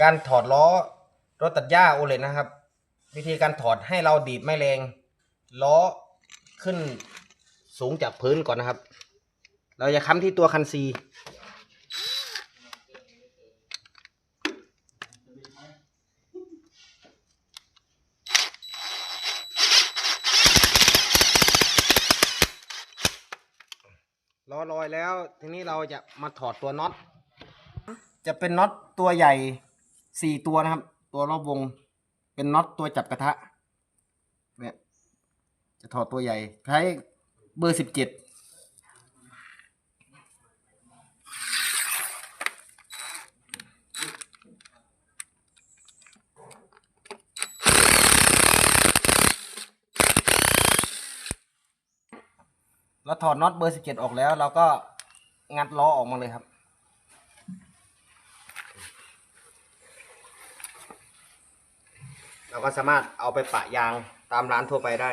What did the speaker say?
การถอดล้อรถตัดหญ้าโอเลนะครับ วิธีการถอดให้เราดีดไม่แรง ล้อขึ้นสูงจากพื้นก่อนนะครับ เราจะค้ำที่ตัวคันซีล้อลอยแล้ว ทีนี้เราจะมาถอดตัวน็อต จะเป็นน็อตตัวใหญ่ สี่ตัวนะครับ ตัวรอบวง เป็นน็อตตัวจับกระทะ เนี่ย จะถอดตัวใหญ่ ใช้เบอร์สิบเจ็ดเราถอดน็อตเบอร์สิบเจ็ดออกแล้ว เราก็งัดล้อออกมาเลยครับ เราก็สามารถเอาไปปะยางตามร้านทั่วไปได้